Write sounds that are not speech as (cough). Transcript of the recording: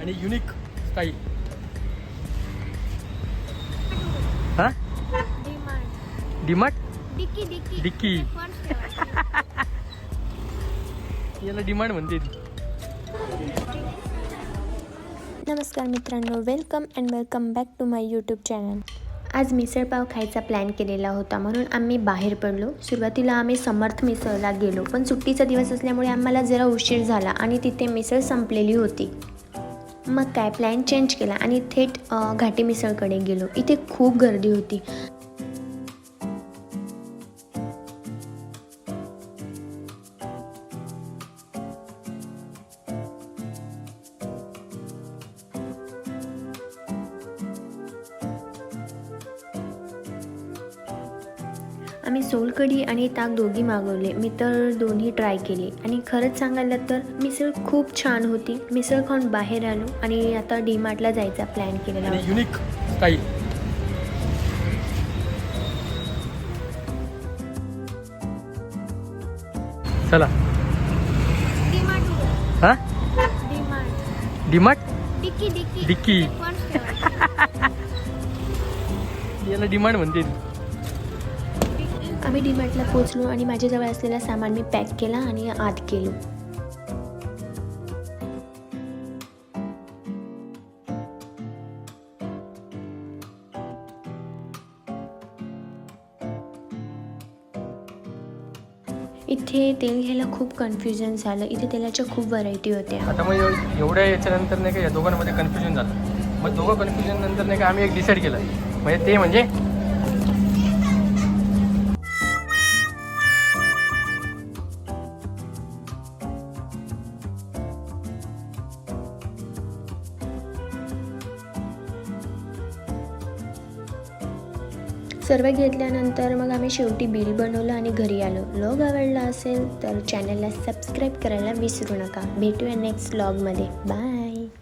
आणि unique style हा? Demand DMart dicky. (laughs) याला डिमांड म्हणते. नमस्कार मित्रांनो welcome and welcome back to my YouTube channel आज मिसळपाव खायचा प्लॅन केलेला होता म्हणून आम्ही बाहेर पडलो. सुरुवातीला आम्ही समर्थ मिसळला गेलो पण सुट्टीचा दिवस असल्यामुळे आम्हाला जरा उशीर झाला आणि तिथे मिसळ संपलेली होती. मग काय? प्लॅन चेंज केला आणि थेट घाटी मिसळकडे गेलो. इथे खूप गर्दी होती. आम्ही सोलकढी आणि ताक दोघी मागवले. मी तर दोन्ही ट्राय केले. आणि खरंच सांगायला तर मिसळ खूप छान होती. मिसळ खाऊन बाहेर आलो आणि आता डीमार्टला जायचा प्लॅन केलेला युनिक चला. हा? डिमार्ट. Dicky dicky. डिक्की. (laughs) याला डिमांड म्हणते. आम्ही डीमार्टला पोचलो आणि माझ्याजवळ असलेला सामान मी पॅक केला आणि आत केलो इथे तेल घ्यायला खूप कन्फ्युजन झालं. इथे तेलाच्या खूप व्हरायटी होत्या. आता मग एव- एवढ्या याच्यानंतर नाही का या दोघांमध्ये कन्फ्युजन झालं. मग दोघं कन्फ्युजन नंतर नाही का आम्ही एक डिसाईड केलं. म्हणजे ते म्हणजे सर्व घेतल्यानंतर मग आम्ही शेवटी बिल बनवलं आणि घरी आलो. लॉग आवडला असेल तर चॅनलला सबस्क्राईब करायला विसरू नका. भेटूया नेक्स्ट ब्लॉगमध्ये बाय